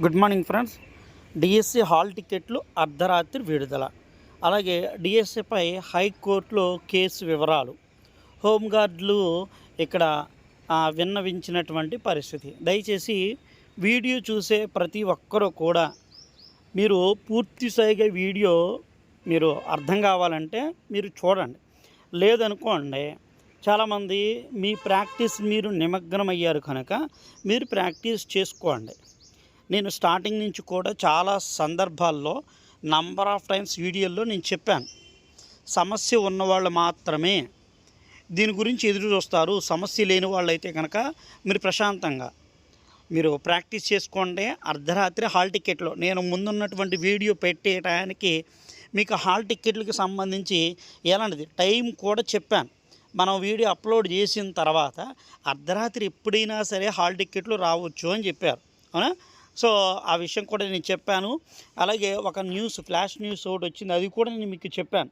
Good morning friends. DSC hall టికెట్లు అర్ధరాత్రి విడుదల. అలాగే డిఎస్సిపై హైకోర్టులో కేసు వివరాలు. హోంగార్డులు ఇక్కడ విన్నవించినటువంటి పరిస్థితి. దయచేసి వీడియో చూసే ప్రతి ఒక్కరూ కూడా మీరు పూర్తి స్థాయిగా వీడియో మీరు అర్థం కావాలంటే మీరు చూడండి. లేదనుకోండి చాలామంది మీ ప్రాక్టీస్ మీరు నిమగ్నమయ్యారు కనుక మీరు ప్రాక్టీస్ చేసుకోండి. నేను స్టార్టింగ్ నుంచి కూడా చాలా సందర్భాల్లో నంబర్ ఆఫ్ టైమ్స్ వీడియోల్లో నేను చెప్పాను. సమస్య ఉన్నవాళ్ళు మాత్రమే దీని గురించి ఎదురు చూస్తారు సమస్య లేని వాళ్ళు అయితే కనుక మీరు ప్రశాంతంగా మీరు ప్రాక్టీస్ చేసుకోండి. అర్ధరాత్రి హాల్ టికెట్లో నేను ముందున్నటువంటి వీడియో పెట్టేయడానికి మీకు హాల్ టికెట్లకి సంబంధించి ఎలాంటిది? టైం కూడా చెప్పాను. మనం వీడియో అప్లోడ్ చేసిన తర్వాత అర్ధరాత్రి ఎప్పుడైనా సరే హాల్ టికెట్లు రావచ్చు అని చెప్పారు. అవునా? సో ఆ విషయం కూడా నేను చెప్పాను. అలాగే ఒక న్యూస్ ఫ్లాష్ న్యూస్ ఒకటి వచ్చింది. అది కూడా నేను మీకు చెప్పాను.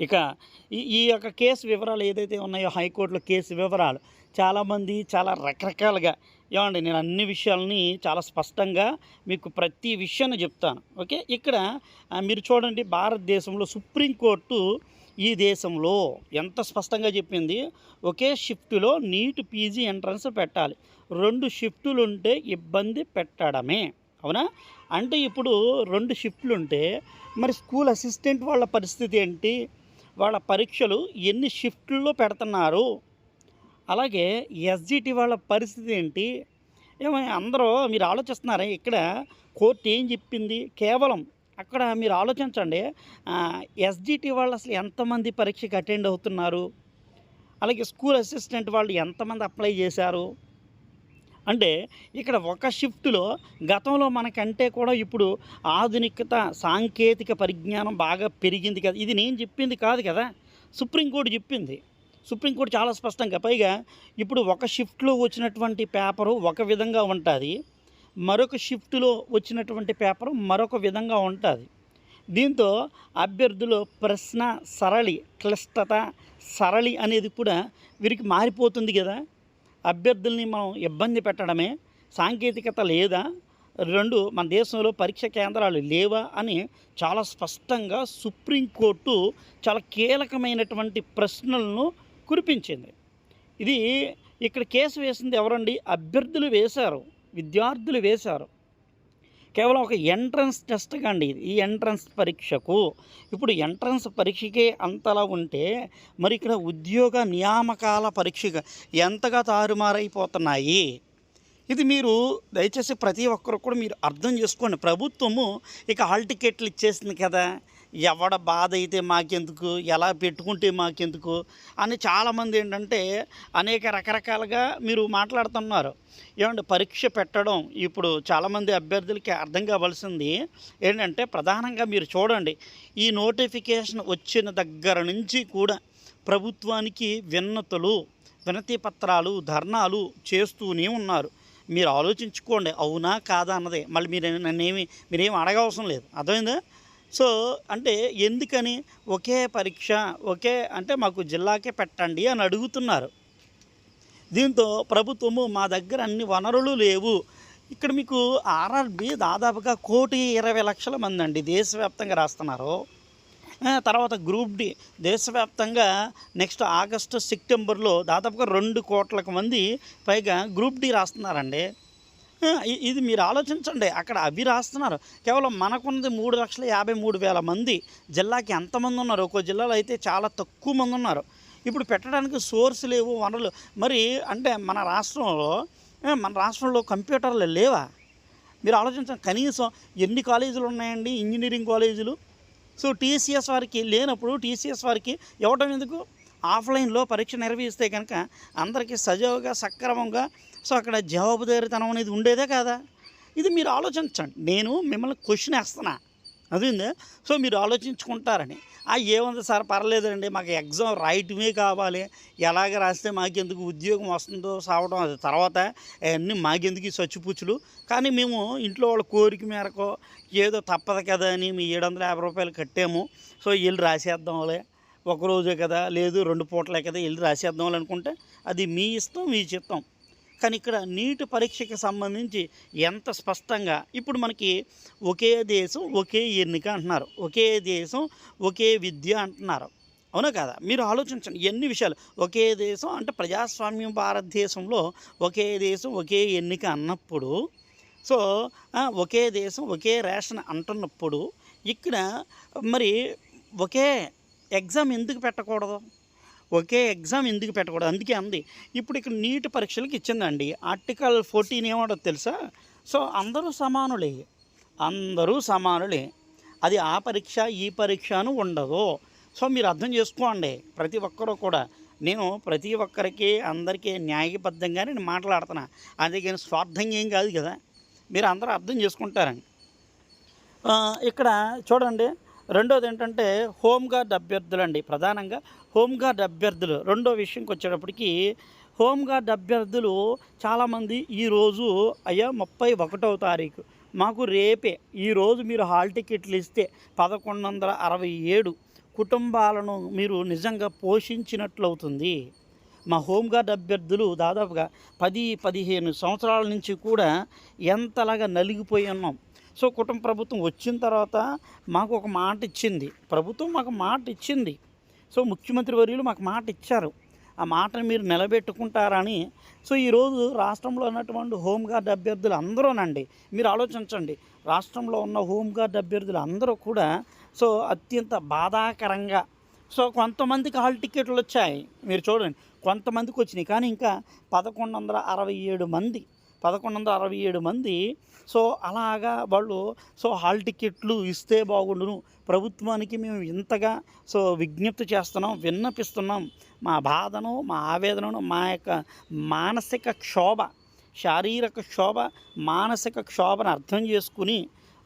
ఇక ఈ ఈ యొక్క కేసు వివరాలు ఏదైతే ఉన్నాయో హైకోర్టులో కేసు వివరాలు చాలామంది చాలా రకరకాలుగా ఏమండి నేను అన్ని విషయాలని చాలా స్పష్టంగా మీకు ప్రతి విషయాన్ని చెప్తాను. ఓకే? ఇక్కడ మీరు చూడండి భారతదేశంలో సుప్రీంకోర్టు ఈ దేశంలో ఎంత స్పష్టంగా చెప్పింది? ఒకే షిఫ్ట్లో నీట్ పీజీ ఎంట్రన్స్ పెట్టాలి. రెండు షిఫ్టులు ఉంటే ఇబ్బంది పెట్టడమే. అవునా? అంటే ఇప్పుడు రెండు షిఫ్ట్లు ఉంటే మరి స్కూల్ అసిస్టెంట్ వాళ్ళ పరిస్థితి ఏంటి? వాళ్ళ పరీక్షలు ఎన్ని షిఫ్ట్లో పెడుతున్నారు? అలాగే ఎస్జిటి వాళ్ళ పరిస్థితి ఏంటి? ఏమో అందరూ మీరు ఆలోచిస్తున్నారా? ఇక్కడ కోర్టు ఏం చెప్పింది? కేవలం అక్కడ మీరు ఆలోచించండి. ఎస్జిటి వాళ్ళు అసలు ఎంతమంది పరీక్షకు అటెండ్ అవుతున్నారు? అలాగే స్కూల్ అసిస్టెంట్ వాళ్ళు ఎంతమంది అప్లై చేశారు? అంటే ఇక్కడ ఒక షిఫ్ట్లో గతంలో మనకంటే కూడా ఇప్పుడు ఆధునికత సాంకేతిక పరిజ్ఞానం బాగా పెరిగింది కదా. ఇది నేను చెప్పింది కాదు కదా. సుప్రీంకోర్టు చెప్పింది. సుప్రీంకోర్టు చాలా స్పష్టంగా పైగా ఇప్పుడు ఒక షిఫ్ట్లో వచ్చినటువంటి పేపరు ఒక విధంగా ఉంటుంది. మరొక షిఫ్ట్లో వచ్చినటువంటి పేపరు మరొక విధంగా ఉంటుంది. దీంతో అభ్యర్థులు ప్రశ్న సరళి క్లిష్టత సరళి అనేది కూడా వీరికి మారిపోతుంది కదా. అభ్యర్థుల్ని మనం ఇబ్బంది పెట్టడమే. సాంకేతికత లేదా రెండు మన దేశంలో పరీక్ష కేంద్రాలు లేవా అని చాలా స్పష్టంగా సుప్రీంకోర్టు చాలా కీలకమైనటువంటి ప్రశ్నలను కురిపించింది. ఇది ఇక్కడ కేసు వేసింది ఎవరండి? అభ్యర్థులు వేశారు విద్యార్థులు వేశారు. కేవలం ఒక ఎంట్రన్స్ టెస్ట్ కండి ఇది ఈ ఎంట్రన్స్ పరీక్షకు. ఇప్పుడు ఎంట్రన్స్ పరీక్షకే అంతలా ఉంటే మరి ఇక్కడ ఉద్యోగ నియామకాల పరీక్షగా ఎంతగా తారుమారైపోతున్నాయి? ఇది మీరు దయచేసి ప్రతి ఒక్కరు కూడా మీరు అర్థం చేసుకోండి. ప్రభుత్వము ఇక హాల్ టికెట్లు ఇచ్చేసింది కదా. ఎవడ బాధ అయితే మాకెందుకు? ఎలా పెట్టుకుంటే మాకెందుకు? అని చాలామంది ఏంటంటే అనేక రకరకాలుగా మీరు మాట్లాడుతున్నారు. ఏమంటే పరీక్ష పెట్టడం ఇప్పుడు చాలామంది అభ్యర్థులకి అర్థం కావాల్సింది ఏంటంటే ప్రధానంగా మీరు చూడండి ఈ నోటిఫికేషన్ వచ్చిన దగ్గర నుంచి కూడా ప్రభుత్వానికి విన్నతులు వినతి పత్రాలు ధర్నాలు చేస్తూనే ఉన్నారు. మీరు ఆలోచించుకోండి అవునా కాదా అన్నదే మళ్ళీ మీరు నన్నేమి మీరేం అడగవసరం లేదు. అర్థమైందా? సో అంటే ఎందుకని? ఒకే పరీక్ష ఒకే అంటే మాకు జిల్లాకే పెట్టండి అని అడుగుతున్నారు. దీంతో ప్రభుత్వము మా దగ్గర అన్ని వనరులు లేవు. ఇక్కడ మీకు ఆర్ఆర్బి దాదాపుగా కోటి ఇరవై లక్షల మంది అండి దేశవ్యాప్తంగా రాస్తున్నారు. తర్వాత గ్రూప్ డి దేశవ్యాప్తంగా నెక్స్ట్ ఆగస్టు సెప్టెంబర్లో దాదాపుగా రెండు కోట్లకు మంది పైగా గ్రూప్ డి రాస్తున్నారండి. ఇది మీరు ఆలోచించండి. అక్కడ అవి రాస్తున్నారు. కేవలం మనకున్నది మూడు లక్షల యాభై మూడు వేల మంది. జిల్లాకి ఎంతమంది ఉన్నారు? ఒక్కో జిల్లాలో అయితే చాలా తక్కువ మంది ఉన్నారు. ఇప్పుడు పెట్టడానికి సోర్స్ లేవు వనరులు. మరి అంటే మన రాష్ట్రంలో మన రాష్ట్రంలో కంప్యూటర్లు లేవా? మీరు ఆలోచించండి. కనీసం ఎన్ని కాలేజీలు ఉన్నాయండి? ఇంజనీరింగ్ కాలేజీలు. సో టీసీఎస్ వారికి లేనప్పుడు టీసీఎస్ వారికి ఇవ్వటం ఎందుకు? ఆఫ్లైన్లో పరీక్ష నిర్వహిస్తే కనుక అందరికీ సజావుగా సక్రమంగా సో అక్కడ జవాబుదారీతనం అనేది ఉండేదే కాదా? ఇది మీరు ఆలోచించండి. నేను మిమ్మల్ని క్వశ్చన్ వేస్తున్నా. అదిందే? సో మీరు ఆలోచించుకుంటారని. ఆ ఏముంది సార్? పర్లేదండి మాకు ఎగ్జామ్ రాయటమే కావాలి. ఎలాగ రాస్తే మాకెందుకు ఉద్యోగం వస్తుందో సావడం అది తర్వాత అవన్నీ మాకెందుకు ఈ సచ్చిపుచ్చులు? కానీ మేము ఇంట్లో వాళ్ళ కోరిక మేరకు ఏదో తప్పదు కదా అని మీ ఏడు వందల యాభై రూపాయలు కట్టాము. సో వీళ్ళు రాసేద్దాంలే. ఒకరోజే కదా లేదు రెండు పూటలే కదా వెళ్ళి రాసేద్దాం అనుకుంటే అది మీ ఇష్టం మీ చిత్తం. కానీ ఇక్కడ నీటి పరీక్షకి సంబంధించి ఎంత స్పష్టంగా ఇప్పుడు మనకి ఒకే దేశం ఒకే ఎన్నిక అంటున్నారు. ఒకే దేశం ఒకే విద్య అంటున్నారు. అవునా కదా? మీరు ఆలోచించండి ఎన్ని విషయాలు? ఒకే దేశం అంటే ప్రజాస్వామ్యం భారతదేశంలో ఒకే దేశం ఒకే ఎన్నిక అన్నప్పుడు సో ఒకే దేశం ఒకే రేషన్ అంటున్నప్పుడు ఇక్కడ మరి ఒకే ఎగ్జామ్ ఎందుకు పెట్టకూడదు? ఒకే ఎగ్జామ్ ఎందుకు పెట్టకూడదు? అందుకే అంది. ఇప్పుడు ఇక్కడ నీట్ పరీక్షలకు ఇచ్చిందండి. ఆర్టికల్ ఫోర్టీన్ ఏమంటో తెలుసా? సో అందరూ సమానులే. అందరూ సమానులే. అది ఆ పరీక్ష ఈ పరీక్ష అని ఉండదు. సో మీరు అర్థం చేసుకోండి. ప్రతి ఒక్కరూ కూడా. నేను ప్రతి ఒక్కరికి అందరికీ న్యాయబద్ధంగానే నేను మాట్లాడుతున్నా. అందుకని స్వార్థంగా ఏం కాదు కదా. మీరు అందరూ అర్థం చేసుకుంటారండి. ఇక్కడ చూడండి. రెండోది ఏంటంటే హోంగార్డ్ అభ్యర్థులు అండి ప్రధానంగా హోంగార్డ్ అభ్యర్థులు. రెండో విషయంకి వచ్చేటప్పటికి హోంగార్డ్ అభ్యర్థులు చాలామంది ఈరోజు అయ్యా ముప్పై ఒకటవ తారీఖు. మాకు రేపే. ఈరోజు మీరు హాల్ టికెట్లు ఇస్తే పదకొండు వందల అరవై ఏడు కుటుంబాలను మీరు నిజంగా పోషించినట్లు అవుతుంది మా హోంగార్డ్ అభ్యర్థులు దాదాపుగా పది పదిహేను సంవత్సరాల నుంచి కూడా ఎంతలాగా నలిగిపోయి ఉన్నాం. సో కుటుంబ ప్రభుత్వం వచ్చిన తర్వాత మాకు ఒక మాట ఇచ్చింది. ప్రభుత్వం మాకు మాట ఇచ్చింది. సో ముఖ్యమంత్రి వర్యులు మాకు మాట ఇచ్చారు. ఆ మాటను మీరు నిలబెట్టుకుంటారని. సో ఈరోజు రాష్ట్రంలో ఉన్నటువంటి హోంగార్డ్ అభ్యర్థులు అందరూనండి. మీరు ఆలోచించండి. రాష్ట్రంలో ఉన్న హోంగార్డ్ అభ్యర్థులు అందరూ కూడా సో అత్యంత బాధాకరంగా సో కొంతమందికి హాల్ టికెట్లు వచ్చాయి. మీరు చూడండి. కొంతమందికి వచ్చినాయి. కానీ ఇంకా పదకొండు వందల అరవై ఏడు మంది పదకొండు వందల అరవై ఏడు మంది. సో అలాగా వాళ్ళు సో హాల్ టికెట్లు ఇస్తే బాగుండును. ప్రభుత్వానికి మేము ఇంతగా సో విజ్ఞప్తి చేస్తున్నాం విన్నపిస్తున్నాం. మా బాధను మా ఆవేదనను మా యొక్క మానసిక క్షోభ శారీరక క్షోభ మానసిక క్షోభను అర్థం చేసుకుని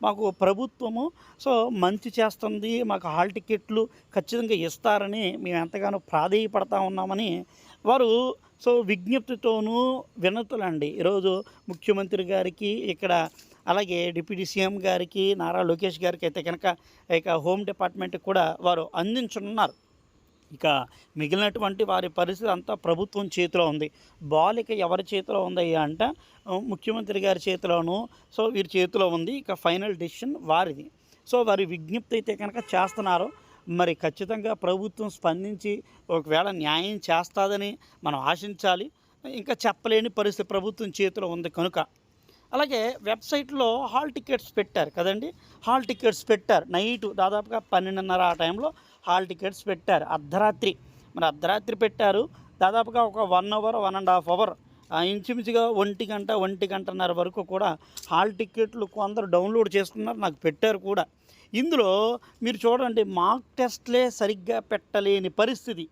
మాకు ప్రభుత్వము సో మంచి చేస్తుంది. మాకు హాల్ టికెట్లు ఖచ్చితంగా ఇస్తారని మేము ఎంతగానో ప్రాధేయపడతా ఉన్నామని వారు సో విజ్ఞప్తితోనూ వినతులండి. ఈరోజు ముఖ్యమంత్రి గారికి ఇక్కడ అలాగే డిప్యూటీ సీఎం గారికి నారా లోకేష్ గారికి అయితే కనుక ఇక హోమ్ డిపార్ట్మెంట్కి కూడా వారు అందించనున్నారు. ఇక మిగిలినటువంటి వారి పరిస్థితి అంతా ప్రభుత్వం చేతిలో ఉంది. బాలిక ఎవరి చేతిలో ఉంది అంటే ముఖ్యమంత్రి గారి చేతిలోను సో వీరి చేతిలో ఉంది. ఇక ఫైనల్ డెసిషన్ వారిది. సో వారి విజ్ఞప్తి అయితే కనుక చేస్తున్నారు. మరి ఖచ్చితంగా ప్రభుత్వం స్పందించి ఒకవేళ న్యాయం చేస్తుందని మనం ఆశించాలి. ఇంకా చెప్పలేని పరిస్థితి ప్రభుత్వం చేతిలో ఉంది కనుక. అలాగే వెబ్సైట్లో హాల్ టికెట్స్ పెట్టారు కదండి? హాల్ టికెట్స్ పెట్టారు. నైట్ దాదాపుగా పన్నెండున్నర ఆ టైంలో హాల్ టికెట్స్ పెట్టారు. అర్ధరాత్రి. మరి అర్ధరాత్రి పెట్టారు. దాదాపుగా ఒక one hour one and half hour ఇంచుమించుగా ఒంటి గంట ఒంటి గంటన్నర వరకు కూడా హాల్ టికెట్లు కొందరు డౌన్లోడ్ చేసుకున్నారు. నాకు పెట్టారు కూడా. ఇందులో మీరు చూడండి మాక్ టెస్ట్లే సరిగ్గా పెట్టలేని పరిస్థితి.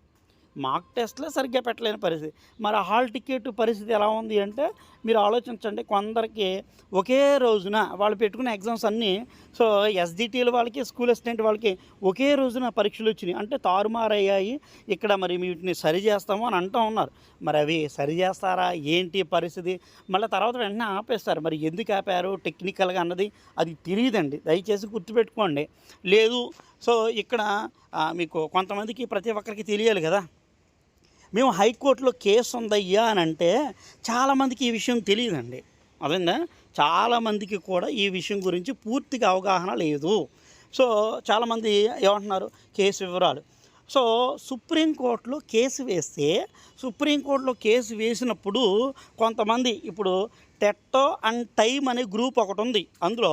మాక్ టెస్ట్లే సరిగ్గా పెట్టలేని పరిస్థితి. మరి హాల్ టికెట్ పరిస్థితి ఎలా ఉంది అంటే మీరు ఆలోచించండి కొందరికి ఒకే రోజున వాళ్ళు పెట్టుకున్న ఎగ్జామ్స్ అన్నీ సో ఎస్డిటీల వాళ్ళకి స్కూల్ అసిస్టెంట్ వాళ్ళకి ఒకే రోజున పరీక్షలు వచ్చినాయి. అంటే తారుమారయ్యాయి ఇక్కడ మరి వీటిని సరి చేస్తాము అని అంటూ ఉన్నారు. మరి అవి సరి చేస్తారా? ఏంటి పరిస్థితి? మళ్ళీ తర్వాత వెంటనే ఆపేస్తారు. మరి ఎందుకు ఆపారు? టెక్నికల్గా అన్నది అది తెలియదండి. దయచేసి గుర్తుపెట్టుకోండి. లేదు సో ఇక్కడ మీకు కొంతమందికి ప్రతి ఒక్కరికి తెలియాలి కదా. మేము హైకోర్టులో కేసు ఉందయ్యా అని అంటే చాలామందికి ఈ విషయం తెలియదండి. అదేందా? చాలామందికి కూడా ఈ విషయం గురించి పూర్తిగా అవగాహన లేదు. సో చాలామంది ఏమంటున్నారు? కేసు వివరాలు. సో సుప్రీంకోర్టులో కేసు వేస్తే సుప్రీంకోర్టులో కేసు వేసినప్పుడు కొంతమంది ఇప్పుడు టెట్టో అండ్ టైమ్ అనే గ్రూప్ ఒకటి ఉంది అందులో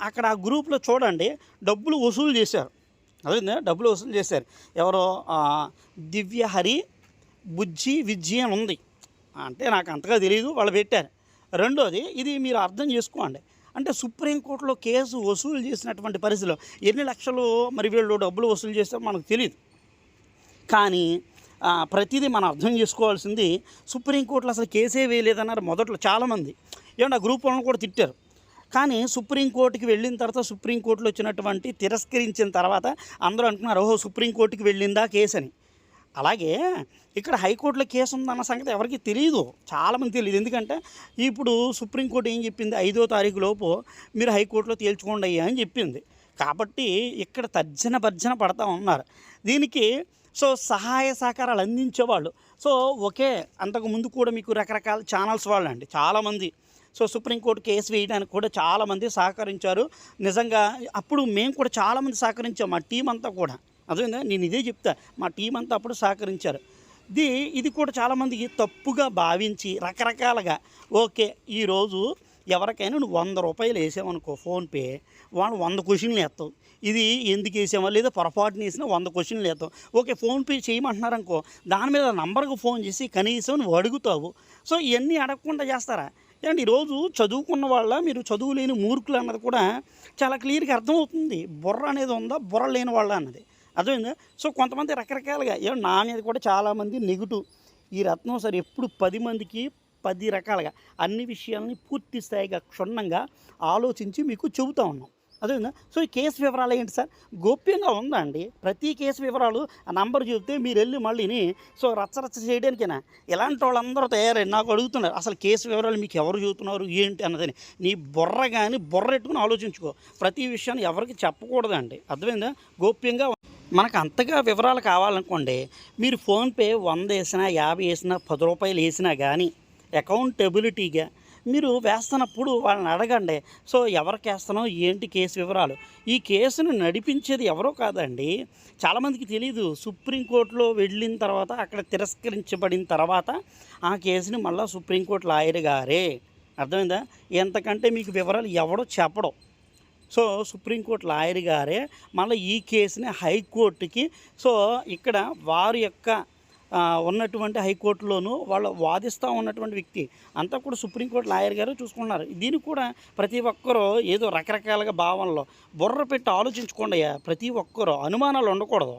అక్కడ ఆ గ్రూప్లో చూడండి డబ్బులు వసూలు చేశారు. అదే డబ్బులు వసూలు చేశారు. ఎవరో దివ్యహరి బుజ్జి విజ్జి అని ఉంది. అంటే నాకు అంతగా తెలియదు వాళ్ళు పెట్టారు. రెండోది ఇది మీరు అర్థం చేసుకోండి. అంటే సుప్రీంకోర్టులో కేసు వసూలు చేసినటువంటి పరిస్థితిలో ఎన్ని లక్షలు మరి వీళ్ళు డబ్బులు వసూలు చేస్తారో మనకు తెలియదు కానీ ప్రతిదీ మనం అర్థం చేసుకోవాల్సింది సుప్రీంకోర్టులో అసలు కేసే వేయలేదన్నారు మొదట్లో చాలామంది. ఏమన్నా గ్రూప్ వాళ్ళని కూడా తిట్టారు. కానీ సుప్రీంకోర్టుకి వెళ్ళిన తర్వాత సుప్రీంకోర్టులో వచ్చినటువంటి తిరస్కరించిన తర్వాత అందరూ అంటున్నారు ఓహో సుప్రీంకోర్టుకి వెళ్ళిందా కేసు అని అలాగే ఇక్కడ హైకోర్టులో కేసు ఉందన్న సంగతి ఎవరికి తెలియదు చాలామంది తెలియదు ఎందుకంటే ఇప్పుడు సుప్రీంకోర్టు ఏం చెప్పింది? ఐదో తారీఖు లోపు మీరు హైకోర్టులో తేల్చుకోండి అయ్యా అని చెప్పింది. కాబట్టి ఇక్కడ తర్జన భర్జన పడతా ఉన్నారు. దీనికి సో సహాయ సహకారాలు అందించేవాళ్ళు. సో ఒకే అంతకు ముందు కూడా మీకు రకరకాల ఛానల్స్ వాళ్ళు అండి చాలామంది సో సుప్రీంకోర్టు కేసు వేయడానికి కూడా చాలామంది సహకరించారు. నిజంగా అప్పుడు మేము కూడా చాలామంది సహకరించాం మా టీం అంతా కూడా. అదేందా నేను ఇదే చెప్తా మా టీం అంతా అప్పుడు సహకరించారు. ఇది ఇది కూడా చాలామందికి తప్పుగా భావించి రకరకాలుగా ఓకే ఈరోజు ఎవరికైనా నువ్వు వంద రూపాయలు వేసామనుకో ఫోన్పే వాడు వంద క్వశ్చన్లు వేస్తావు. ఇది ఎందుకు వేసామో లేదా పొరపాటున వేసినా వంద క్వశ్చన్లు వేస్తావు. ఓకే ఫోన్పే చేయమంటున్నారు అనుకో దాని మీద నంబర్కు ఫోన్ చేసి కనీసం నువ్వు అడుగుతావు. సో ఇవన్నీ అడగకుండా చేస్తారా? ఏమంటే ఈరోజు చదువుకున్న వాళ్ళ మీరు చదువు లేని మూర్ఖులు అన్నది కూడా చాలా క్లియర్గా అర్థమవుతుంది. బుర్ర అనేది ఉందా? బుర్ర లేని వాళ్ళ అన్నది. అర్థమైందా? సో కొంతమంది రకరకాలుగా ఏమో నా అనేది కూడా చాలామంది నెగిటివ్. ఈ రత్నం సార్ ఎప్పుడు పది మందికి పది రకాలుగా అన్ని విషయాలని పూర్తి స్థాయిగా క్షుణ్ణంగా ఆలోచించి మీకు చెబుతా ఉన్నాం. అదేనా సో ఈ కేసు వివరాలు ఏంటి సార్? గోప్యంగా ఉందా అండి? ప్రతి కేసు వివరాలు ఆ నంబర్ చెబితే మీరు వెళ్ళి మళ్ళీని సో రచ్చరచ్చ చేయడానికేనా? ఇలాంటి వాళ్ళందరూ తయారై నాకు అడుగుతున్నారు అసలు కేసు వివరాలు మీకు ఎవరు చెబుతున్నారు? ఏంటి? అన్నదని. నీ బుర్ర కానీ బుర్ర ఎట్టుకుని ఆలోచించుకో. ప్రతి విషయాన్ని ఎవరికి చెప్పకూడదండి. అర్థమైందా? గోప్యంగా మనకు అంతగా వివరాలు కావాలనుకోండి మీరు ఫోన్పే వంద వేసినా యాభై వేసినా పది రూపాయలు వేసినా కానీ అకౌంటబిలిటీగా మీరు వేస్తున్నప్పుడు వాళ్ళని అడగండి. సో ఎవరికి వేస్తున్నావు? ఏంటి కేసు వివరాలు? ఈ కేసును నడిపించేది ఎవరో కాదండి. చాలామందికి తెలియదు సుప్రీంకోర్టులో వెళ్ళిన తర్వాత అక్కడ తిరస్కరించబడిన తర్వాత ఆ కేసుని మళ్ళీ సుప్రీంకోర్టు లాయర్ గారే. అర్థమైందా? ఎంతకంటే మీకు వివరాలు ఎవడో చెప్పడం. సో సుప్రీంకోర్టు లాయర్ గారే మళ్ళీ ఈ కేసుని హైకోర్టుకి సో ఇక్కడ వారి యొక్క ఉన్నటువంటి హైకోర్టులోను వాళ్ళు వాదిస్తూ ఉన్నటువంటి వ్యక్తి. అంతా కూడా సుప్రీంకోర్టు లాయర్ గారు చూసుకున్నారు దీనికి కూడా ప్రతి ఒక్కరూ ఏదో రకరకాలుగా భావనలో బుర్ర పెట్టి ఆలోచించుకోండి ప్రతి ఒక్కరూ అనుమానాలు ఉండకూడదు.